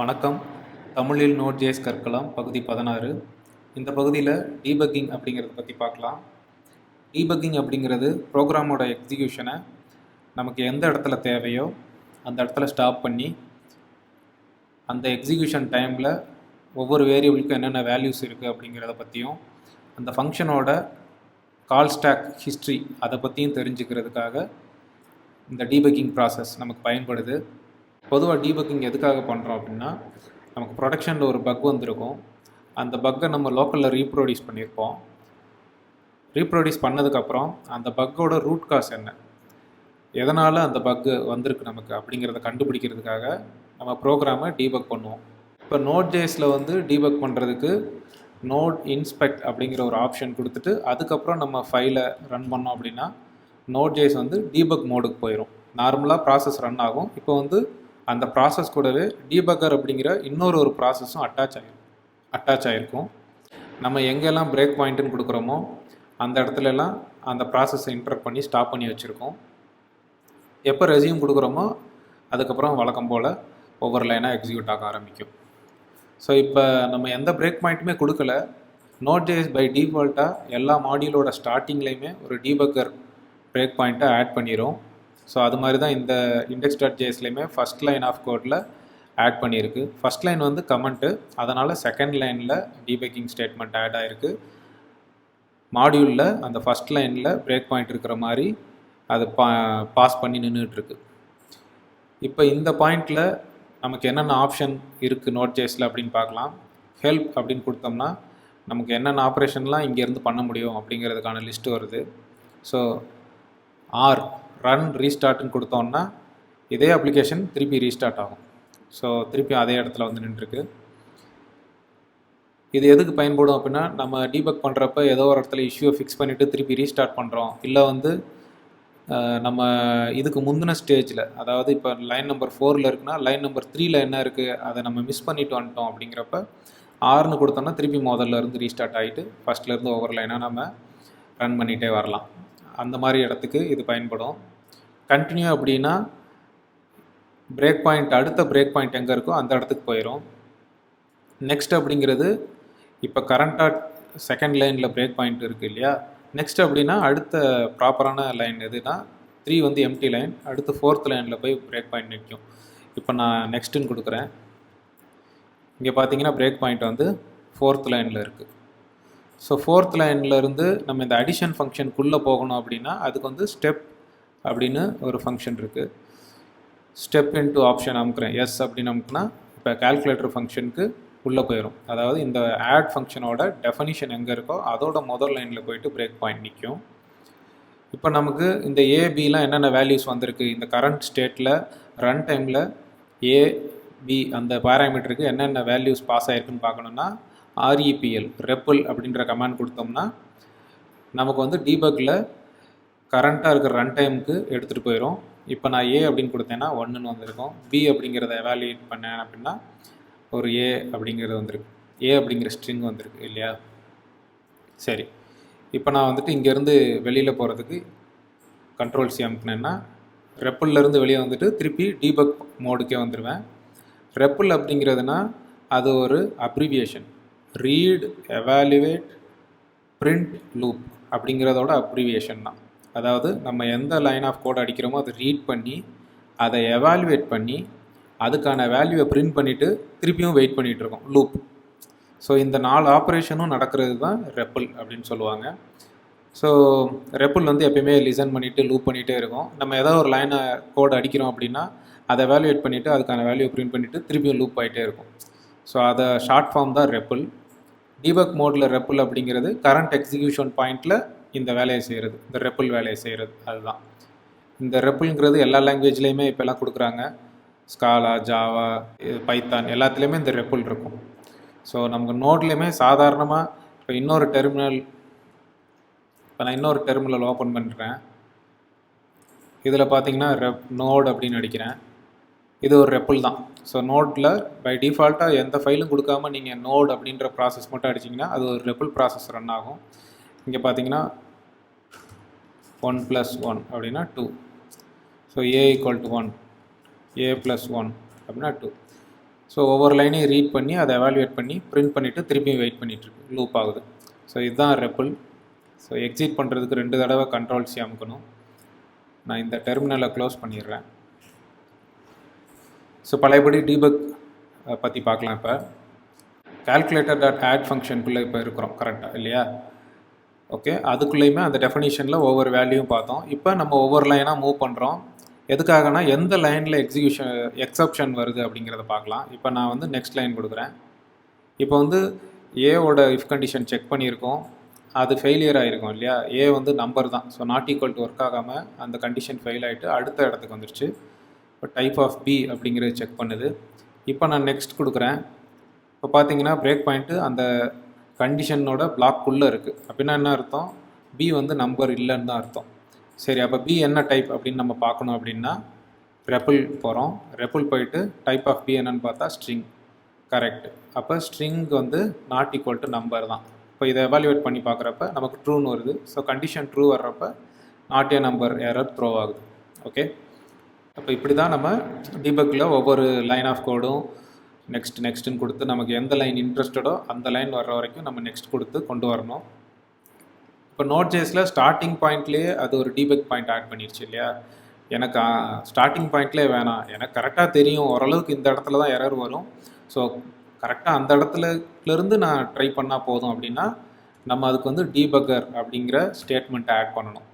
வணக்கம். தமிழில் நோட் ஜேஸ் கற்கலாம் பகுதி பதினாறு. இந்த பகுதியில் டீபக்கிங் அப்படிங்கிறத பற்றி பார்க்கலாம். டீபக்கிங் அப்படிங்கிறது ப்ரோக்ராமோட எக்ஸிக்யூஷனை நமக்கு எந்த இடத்துல தேவையோ அந்த இடத்துல ஸ்டாப் பண்ணி அந்த எக்ஸிக்யூஷன் டைமில் ஒவ்வொரு வேரியபிளுக்கும் என்னென்ன வேல்யூஸ் இருக்குது அப்படிங்கிறத பற்றியும் அந்த ஃபங்க்ஷனோட கால் ஸ்டாக் ஹிஸ்ட்ரி அதை பற்றியும் தெரிஞ்சுக்கிறதுக்காக இந்த டீபக்கிங் ப்ராசஸ் நமக்கு பயன்படுது. பொதுவாக டீபக்கிங் எதுக்காக பண்ணுறோம் அப்படின்னா நமக்கு ப்ரொடக்ஷனில் ஒரு பக் வந்திருக்கும். அந்த பக்கை நம்ம லோக்கலில் ரீப்ரொடியூஸ் பண்ணியிருப்போம். ரீப்ரொடியூஸ் பண்ணதுக்கப்புறம் அந்த பக்கோட ரூட் காஸ் என்ன? எதனால் அந்த பக்கு வந்திருக்கு நமக்கு அப்படிங்கிறத கண்டுபிடிக்கிறதுக்காக நம்ம ப்ரோக்ராமை டீபக் பண்ணுவோம். இப்போ நோட் ஜேஸில் வந்து டீபக் பண்ணுறதுக்கு நோட் இன்ஸ்பெக்ட் அப்படிங்கிற ஒரு ஆப்ஷன் கொடுத்துட்டு அதுக்கப்புறம் நம்ம ஃபைலை ரன் பண்ணோம் அப்படின்னா நோட் ஜேஸ் வந்து டீபக் மோடுக்கு போயிடும் நார்மலாக ப்ராசஸ் ரன் ஆகும். இப்போ வந்து அந்த ப்ராசஸ் கூடவே டீபக்கர் அப்படிங்கிற இன்னொரு ஒரு ப்ராசஸும் அட்டாச் ஆகிருக்கும் அட்டாச் ஆகிருக்கும் நம்ம எங்கெல்லாம் பிரேக் பாயிண்ட்டுன்னு கொடுக்குறோமோ அந்த இடத்துலலாம் அந்த ப்ராசஸை இன்டர் பண்ணி ஸ்டாப் பண்ணி வச்சுருக்கோம். எப்போ ரெசியூம் கொடுக்குறோமோ அதுக்கப்புறம் வழக்கம் போல் ஒவ்வொரு லைனாக எக்ஸிக்யூட் ஆக ஆரம்பிக்கும். ஸோ இப்போ நம்ம எந்த பிரேக் பாயிண்ட்டுமே கொடுக்கல. நோட் ஜேஸ் பை டிஃபால்ட்டாக எல்லா மாடியூலோட ஸ்டார்டிங்லேயுமே ஒரு டீபக்கர் பிரேக் பாயிண்ட்டை ஆட் பண்ணிடும் ஸோ அது மாதிரி தான் இந்த இண்டெக்ஸ் டாட் ஜேஸ்லேயுமே ஃபஸ்ட் லைன் ஆஃப் கோடில் ஆட் பண்ணியிருக்கு. ஃபஸ்ட் லைன் வந்து கமெண்ட்டு அதனால் செகண்ட் லைனில் டீபேக்கிங் ஸ்டேட்மெண்ட் ஆட் ஆகிருக்கு மாடியூலில் அந்த ஃபஸ்ட் லைனில் பிரேக் பாயிண்ட் இருக்கிற மாதிரி அது பா பாஸ் பண்ணி நின்றுட்டுருக்கு இப்போ இந்த பாயிண்டில் நமக்கு என்னென்ன ஆப்ஷன் இருக்குது நோட் ஜேஸில் அப்படின்னு பார்க்கலாம். ஹெல்ப் அப்படின்னு கொடுத்தோம்னா நமக்கு என்னென்ன ஆப்ரேஷன்லாம் இங்கேருந்து பண்ண முடியும் அப்படிங்கிறதுக்கான லிஸ்ட்டு வருது. ஸோ ஆர் ரன் ரீஸ்டார்ட்னு கொடுத்தோன்னா இதே அப்ளிகேஷன் திருப்பி ரீஸ்டார்ட் ஆகும். ஸோ திருப்பி அதே இடத்துல வந்து நின்றுருக்கு. இது எதுக்கு பயன்படும் அப்படின்னா நம்ம டீபக் பண்ணுறப்ப ஏதோ ஒரு இடத்துல இஷ்யூவை ஃபிக்ஸ் பண்ணிவிட்டு திருப்பி ரீஸ்டார்ட் பண்ணுறோம் இல்லை வந்து நம்ம இதுக்கு முந்தின ஸ்டேஜில் அதாவது இப்போ லைன் நம்பர் ஃபோரில் இருக்குன்னா லைன் நம்பர் த்ரீயில் என்ன இருக்குது அதை நம்ம மிஸ் பண்ணிட்டு வந்துட்டோம் அப்படிங்கிறப்ப ஆறுன்னு கொடுத்தோம்னா திருப்பி முதல்ல இருந்து ரீஸ்டார்ட் ஆகிட்டு ஃபஸ்ட்லேருந்து ஒவ்வொரு லைனாக நம்ம ரன் பண்ணிகிட்டே வரலாம். அந்த மாதிரி இடத்துக்கு இது பயன்படும். கண்டினியூ அப்படின்னா பிரேக் பாயிண்ட் அடுத்த பிரேக் பாயிண்ட் எங்கே இருக்கோ அந்த இடத்துக்கு போயிடும் நெக்ஸ்ட் அப்படிங்கிறது இப்போ கரண்ட்டாக செகண்ட் லைனில் பிரேக் பாயிண்ட் இருக்குது இல்லையா? நெக்ஸ்ட் அப்படின்னா அடுத்த ப்ராப்பரான லைன் எதுனா த்ரீ வந்து எம்டி லைன் அடுத்து ஃபோர்த் லைனில் போய் பிரேக் பாயிண்ட் நிற்கும். இப்போ நான் நெக்ஸ்ட்டுன்னு கொடுக்குறேன். இங்கே பார்த்தீங்கன்னா பிரேக் பாயிண்ட் வந்து ஃபோர்த் லைனில் இருக்குது ஸோ ஃபோர்த் லைன்லேருந்து நம்ம இந்த அடிஷன் ஃபங்க்ஷனுக்குள்ளே போகணும் அப்படின்னா அதுக்கு வந்து ஸ்டெப் அப்படின்னு ஒரு ஃபங்க்ஷன் இருக்குது ஸ்டெப் இன்ட்டு ஆப்ஷன் அமுக்குறேன். எஸ் அப்படின்னு அமுக்குனா இப்போ கால்குலேட்டர் ஃபங்க்ஷனுக்கு உள்ளே போயிடும் அதாவது இந்த ஆட் ஃபங்க்ஷனோட டெஃபனிஷன் எங்கே இருக்கோ அதோட முதல் லைனில் போயிட்டு பிரேக் பாயிண்ட் நிற்கும் இப்போ நமக்கு இந்த ஏபிலாம் என்னென்ன வேல்யூஸ் வந்திருக்கு? இந்த கரண்ட் ஸ்டேட்டில் ரன் டைமில் ஏ பி அந்த பேராமீட்டருக்கு என்னென்ன வேல்யூஸ் பாஸ் ஆகிருக்குன்னு பார்க்கணுன்னா ஆர்இபிஎல் ரெப்பிள் அப்படின்ற கமாண்ட் கொடுத்தோம்னா நமக்கு வந்து டீபக்கில் கரண்ட்டாக இருக்கிற ரன் டைமுக்கு எடுத்துகிட்டு போயிடும் இப்போ நான் ஏ அப்படின்னு கொடுத்தேன்னா ஒன்றுன்னு வந்திருக்கும். பி அப்படிங்கிறத எவாலுவேட் பண்ணேன் அப்படின்னா ஒரு ஏ அப்படிங்கிறது வந்திருக்கு. ஏ அப்படிங்கிற ஸ்ட்ரிங் வந்திருக்கு இல்லையா? சரி. இப்போ நான் வந்துட்டு இங்கேருந்து வெளியில் போகிறதுக்கு கண்ட்ரோல் சி அமுக்குனேன்னா ரெப்பிள்லேருந்து வெளியே வந்துட்டு திருப்பி டீபக் மோடுக்கே வந்துடுவேன் ரெப்பிள் அப்படிங்கிறதுனா அது ஒரு abbreviation read evaluate print loop அப்படிங்கிறதோட அப்ரிவியேஷன் தான். அதாவது நம்ம எந்த லைன் ஆஃப் கோட் அடிக்கிறோமோ அதை ரீட் பண்ணி அதை எவாலுவேட் பண்ணி அதுக்கான வேல்யூவை பிரிண்ட் பண்ணிவிட்டு திருப்பியும் வெயிட் பண்ணிகிட்ருக்கோம் லூப் ஸோ இந்த நாலு ஆப்ரேஷனும் நடக்கிறது தான் ரெப்பிள் அப்படின்னு சொல்லுவாங்க. ஸோ ரெப்பிள் வந்து எப்பயுமே லிசன் பண்ணிவிட்டு லூப் பண்ணிகிட்டே இருக்கும். நம்ம ஏதாவது ஒரு லைனை கோட் அடிக்கிறோம் அப்படின்னா அதை வேல்யூவேட் பண்ணிவிட்டு அதுக்கான வேல்யூ பிரிண்ட் பண்ணிவிட்டு திருப்பியும் லூப் ஆகிட்டே இருக்கும். ஸோ அதை ஷார்ட் ஃபார்ம் தான் ரெப்பிள் டிபக் மோடில் ரெப்பிள் அப்படிங்கிறது கரண்ட் எக்ஸிக்யூஷன் பாயிண்ட்டில் இந்த வேலையை செய்கிறது இந்த ரெப்பிள் வேலையை செய்கிறது அதுதான். இந்த ரெப்பிள்ங்கிறது எல்லா லாங்குவேஜ்லேயுமே இப்போல்லாம் கொடுக்குறாங்க. ஸ்காலா ஜாவா பைத்தான் எல்லாத்துலேயுமே இந்த ரெப்பிள் இருக்கும். ஸோ நமக்கு நோட்லேயுமே சாதாரணமாக இப்போ இன்னொரு டெர்மினல் இப்போ நான் இன்னொரு டெர்மினல் ஓப்பன் பண்ணுறேன் இதில் பார்த்தீங்கன்னா ரெப் நோட் அப்படின்னு அடிக்கிறேன் இது ஒரு ரெப்பிள் தான். ஸோ நோட்டில் பை டிஃபால்ட்டாக எந்த ஃபைலும் கொடுக்காம நீங்கள் நோட் அப்படின்ற ப்ராசஸ் மட்டும் அடிச்சிங்கன்னா அது ஒரு ரெப்பிள் ப்ராசஸ் ரன் ஆகும். இங்கே பார்த்தீங்கன்னா ஒன் ப்ளஸ் ஒன் அப்படின்னா two so A equal to one A plus one அப்படின்னா டூ ஸோ ஒவ்வொரு லைனையும் ரீட் பண்ணி அதை எவாலுவேட் பண்ணி பிரிண்ட் பண்ணிவிட்டு திருப்பியும் வெயிட் பண்ணிகிட்ருக்கு லூப் ஆகுது. ஸோ இதுதான் ரெப்பிள் ஸோ எக்ஸிட் பண்ணுறதுக்கு ரெண்டு தடவை கண்ட்ரோல் சி அமுக்கணும். நான் இந்த டெர்மினலை க்ளோஸ் பண்ணிடுறேன். ஸோ பழையபடி டீபக் பற்றி பார்க்கலாம் இப்போ. கால்குலேட்டர் டாட் ஆட் ஃபங்க்ஷனுக்குள்ளே இப்போ இருக்கிறோம் கரெக்டாக இல்லையா? ஓகே அதுக்குள்ளேயுமே அந்த டெஃபனிஷனில் ஒவ்வொரு வேல்யூவும் பார்த்தோம். இப்போ நம்ம ஒவ்வொரு லைனாக மூவ் பண்ணுறோம் எதுக்காகனா எந்த லைனில் எக்ஸிக்யூஷன் எக்ஸப்ஷன் வருது அப்படிங்கிறத பார்க்கலாம். இப்போ நான் வந்து நெக்ஸ்ட் லைன் கொடுக்குறேன். இப்போ வந்து ஏவோட இஃப் கண்டிஷன் செக் பண்ணியிருக்கோம். அது ஃபெயிலியர் ஆகிருக்கும் இல்லையா? ஏ வந்து நம்பர் தான். So not equal to work ஆகாமல் அந்த கண்டிஷன் ஃபெயில் ஆகிட்டு அடுத்த இடத்துக்கு வந்துருச்சு. இப்போ டைப் ஆஃப் பி அப்படிங்கிறது செக் பண்ணுது. இப்போ நான் நெக்ஸ்ட் கொடுக்குறேன். இப்போ பார்த்தீங்கன்னா பிரேக் பாயிண்ட்டு அந்த கண்டிஷனோட பிளாக்குள்ளே இருக்குது அப்படின்னா என்ன அர்த்தம்? பி வந்து நம்பர் இல்லைன்னு தான் அர்த்தம். சரி அப்போ பி என்ன டைப் அப்படின்னு நம்ம பார்க்கணும் அப்படின்னா ரெப்பிள் போகிறோம் ரெப்பிள் போயிட்டு டைப் ஆஃப் பி என்னன்னு பார்த்தா ஸ்ட்ரிங் கரெக்ட் அப்போ ஸ்ட்ரிங் வந்து நாட் ஈக்குவல் டு நம்பர் தான். இப்போ இதை எவாலுவேட் பண்ணி பார்க்குறப்ப நமக்கு ட்ரூன்னு வருது. ஸோ கண்டிஷன் ட்ரூ வர்றப்ப not a number error throw ஆகுது. ஓகே அப்போ இப்படி தான் நம்ம டிபக்கில் ஒவ்வொரு லைன் ஆஃப் கோடும் நெக்ஸ்ட் நெக்ஸ்ட்டுன்னு கொடுத்து நமக்கு எந்த லைன் இன்ட்ரெஸ்டடோ அந்த லைன் வர்ற வரைக்கும் நம்ம நெக்ஸ்ட் கொடுத்து கொண்டு வரணும். இப்போ நோட் ஜேஸில் ஸ்டார்டிங் பாயிண்ட்லேயே அது ஒரு டீபெக் பாயிண்ட் ஆட் பண்ணிருச்சு இல்லையா? எனக்கு ஸ்டார்டிங் பாயிண்ட்லேயே வேணாம். எனக்கு கரெக்டாக தெரியும். ஓரளவுக்கு இந்த இடத்துல தான் எரர் வரும். ஸோ கரெக்டாக அந்த இடத்துலருந்து நான் ட்ரை பண்ணால் போதும் அப்படின்னா நம்ம அதுக்கு வந்து டீபக்கர் அப்படிங்கிற ஸ்டேட்மெண்ட்டை ஆட் பண்ணணும்.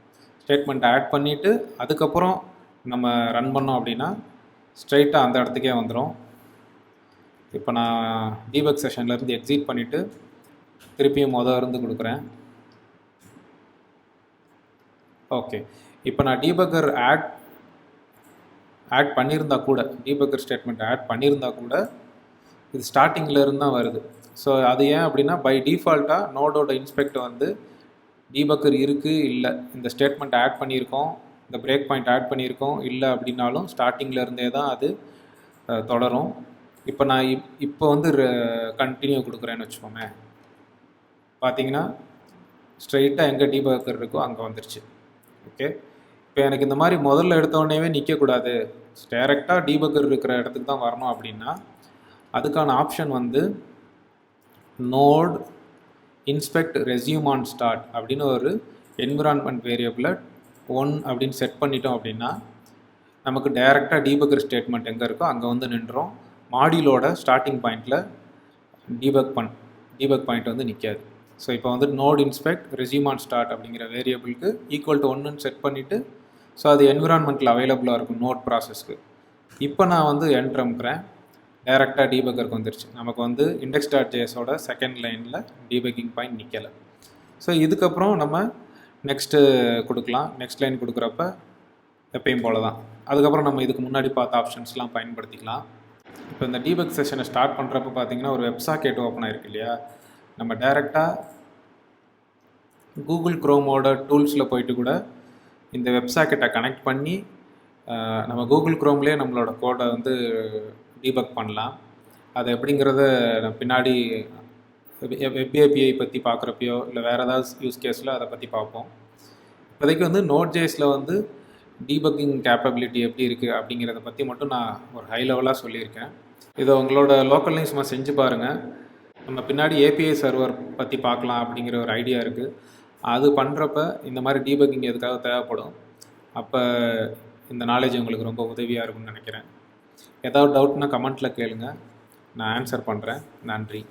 ஸ்டேட்மெண்ட்டை ஆட் பண்ணிவிட்டு அதுக்கப்புறம் நம்ம ரன் பண்ணோம் அப்படின்னா ஸ்ட்ரைட்டாக அந்த இடத்துக்கே வந்துடும் இப்போ நான் டீபக் செஷன்லேருந்து எக்ஸிட் பண்ணிவிட்டு திருப்பியும் மொதல் இருந்து கொடுக்குறேன். ஓகே இப்போ நான் டீபக்கர் ஆட் ஆட் பண்ணியிருந்தா கூட டீபக்கர் ஸ்டேட்மெண்ட் ஆட் பண்ணியிருந்தா கூட இது ஸ்டார்டிங்கில் இருந்து தான் வருது. ஸோ அது ஏன் அப்படின்னா பை டிஃபால்ட்டாக நோடோட இன்ஸ்பெக்ட் வந்து டீபக்கர் இருக்குது இல்லை. இந்த ஸ்டேட்மெண்ட் ஆட் பண்ணியிருக்கோம் இந்த பிரேக் பாயிண்ட் ஆட் பண்ணியிருக்கோம் இல்லை அப்படின்னாலும் ஸ்டார்டிங்கில் இருந்தே தான் அது தொடரும். இப்போ நான் இப் இப்போ வந்து கண்டினியூ கொடுக்குறேன்னு வச்சுக்கோமே. பார்த்தீங்கன்னா ஸ்ட்ரைட்டாக எங்கே டீபக்கர் இருக்கோ அங்கே வந்துருச்சு. ஓகே இப்போ எனக்கு இந்த மாதிரி முதல்ல எடுத்தோடனேவே நிற்கக்கூடாது டைரெக்டாக டீபக்கர் இருக்கிற இடத்துக்கு தான் வரணும் அப்படின்னா அதுக்கான ஆப்ஷன் வந்து node inspect resume on start அப்படின்னு ஒரு என்விரான்மெண்ட் வேரியபிளை ஒன் அப்படின்னு செட் பண்ணிட்டோம் அப்படின்னா நமக்கு டைரெக்டாக டீபக்கர் ஸ்டேட்மெண்ட் எங்கே இருக்கோ அங்கே வந்து நின்றோம். மாடியூலோட ஸ்டார்டிங் பாயிண்ட்டில் டீபக் பண் டீபக் பாயிண்ட் வந்து நிற்காது ஸோ இப்போ வந்து node inspect resume on start அப்படிங்கிற வேரியபிளுக்கு ஈக்குவல் டு ஒன்றுன்னு செட் பண்ணிவிட்டு ஸோ அது என்விரான்மெண்ட்டில் அவைலபிளாக இருக்கும் நோட் ப்ராசஸ்க்கு இப்போ நான் வந்து என்ட்ரு அமுக்குறேன். டேரெக்டாக டீபக்கருக்கு வந்துருச்சு. நமக்கு வந்து இண்டெக்ஸ் டாட் ஜேஸோட செகண்ட் லைனில் டீபக்கிங் பாயிண்ட் நிற்கலை ஸோ இதுக்கப்புறம் நம்ம நெக்ஸ்ட்டு கொடுக்கலாம். நெக்ஸ்ட் லைன் கொடுக்குறப்ப எப்பயும் போல தான் அதுக்கப்புறம் நம்ம இதுக்கு முன்னாடி பார்த்த ஆப்ஷன்ஸ்லாம் பயன்படுத்திக்கலாம். இப்போ இந்த டீபக் செஷனை ஸ்டார்ட் பண்ணுறப்ப பார்த்தீங்கன்னா ஒரு வெப் சாக்கெட் ஓப்பன் ஆயிருக்கு இல்லையா? நம்ம டைரெக்டாக கூகுள் க்ரோமோட டூல்ஸில் போயிட்டு கூட இந்த வெப் சாக்கெட்டை கனெக்ட் பண்ணி நம்ம கூகுள் க்ரோம்லேயே நம்மளோட கோடை வந்து டீபக் பண்ணலாம். அது எப்படிங்கிறத நான் பின்னாடி வெப்ஏபிஐ பற்றி பார்க்குறப்பையோ இல்லை வேறு ஏதாவது யூஸ் கேஸில் அதை பற்றி பார்ப்போம். இப்போதைக்கு வந்து நோட் ஜேஸில் வந்து டீபக்கிங் கேப்பபிலிட்டி எப்படி இருக்குது அப்படிங்கிறத பற்றி மட்டும் நான் ஒரு ஹை லெவலாக சொல்லியிருக்கேன். இதை உங்களோட லோக்கல்லையும் சும்மா செஞ்சு பாருங்கள் நம்ம பின்னாடி ஏபிஐ சர்வர் பற்றி பார்க்கலாம் அப்படிங்கிற ஒரு ஐடியா இருக்குது அது பண்ணுறப்ப இந்த மாதிரி டீபக்கிங் எதுக்காக தேவைப்படும்? அப்போ இந்த நாலேஜ் உங்களுக்கு ரொம்ப உதவியாக இருக்கும்னு நினைக்கிறேன். ஏதாவது டவுட்னா கமெண்ட்டில் கேளுங்கள் நான் ஆன்சர் பண்ணுறேன் நன்றி.